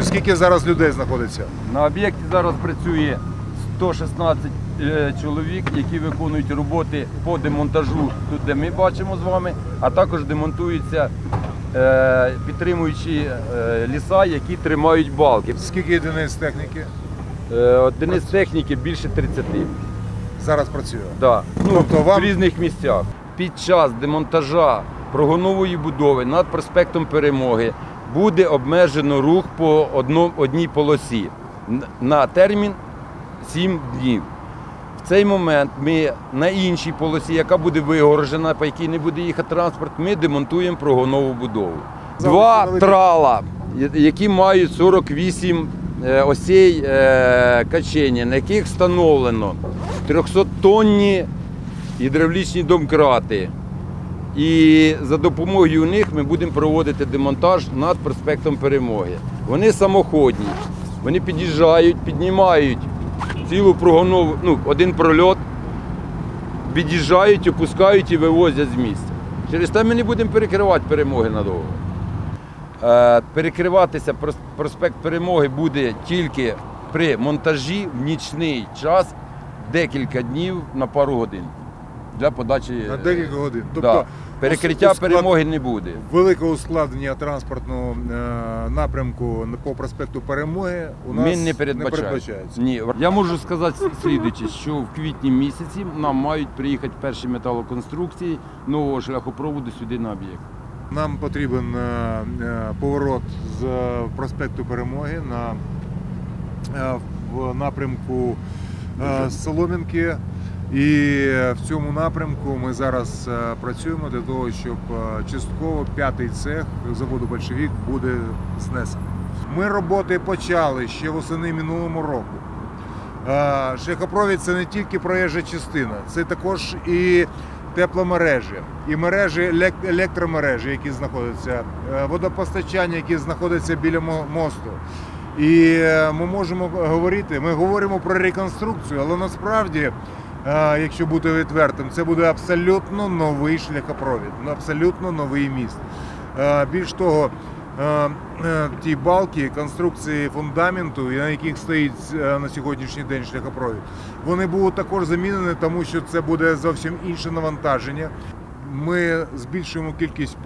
Скільки зараз людей знаходиться? На об'єкті зараз працює 116 е, чоловік, які виконують роботи по демонтажу тут, де ми бачимо з вами, а також демонтуються е, підтримуючі е, ліса, які тримають балки. Скільки одиниць техніки Одиниць техніки більше 30. зараз працює? Да. Ну, Тобто вам- В різних місцях. Під час демонтажа прогонової будови над проспектом Перемоги буде обмежено рух по одній полосі на термін 7 днів. В цей момент ми на іншій полосі, яка буде вигорожена, по якій не буде їхати транспорт, ми демонтуємо прогонову будову. Два трала, які мають 48 е, осей е, качення, на яких встановлено 300-тонні гідравлічні домкрати. І за допомогою них ми будемо проводити демонтаж над проспектом Перемоги. Вони самоходні, вони під'їжджають, піднімають цілу прогонову, ну, один прольот, під'їжджають, опускають і вивозять з місця. Через те ми не будемо перекривати перемоги надовго. Е, перекриватися проспект Перемоги буде тільки при монтажі в нічний час декілька днів на пару годин для подачі. На е, декілька годин. да. Тобто Перекриття у склад- перемоги не буде. великого ускладнення транспортного е, напрямку по проспекту Перемоги у нас Ми не передбачаємо. передбачається. Ні, я можу сказати слідуюче, що в квітні місяці нам мають приїхати перші металоконструкції нового шляхопроводу сюди на об'єкт. Нам потрібен е, е, поворот з е, проспекту Перемоги на е, в напрямку е, Солом'янки. І в цьому напрямку ми зараз е, працюємо для того, щоб е, частково п'ятий цех заводу Большевік буде знесений. Ми роботи почали ще восени минулого року. Е, Шляхопровід це не тільки проїжджа частина, це також і тепломережі, і мережі електромережі, які знаходяться, водопостачання, які знаходяться біля мосту. І ми можемо говорити, ми говоримо про реконструкцію, але насправді, якщо бути відвертим, це буде абсолютно новий шляхопровід, ну, абсолютно новий міст. Більш того, ті балки, конструкції фундаменту, на яких стоїть на сьогоднішній день шляхопровід, вони будуть також замінені, тому що це буде зовсім інше навантаження. Ми збільшуємо кількість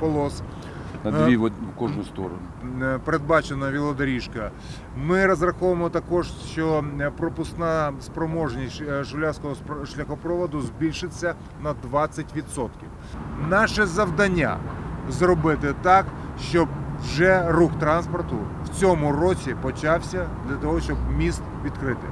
полос. На Е. дві в кожну сторону. Е, передбачена велодоріжка. Ми розраховуємо також, що е, пропускна спроможність Жулявського шляхопроводу збільшиться на 20%. Наше завдання зробити так, щоб вже рух транспорту в цьому році почався для того, щоб міст відкрити.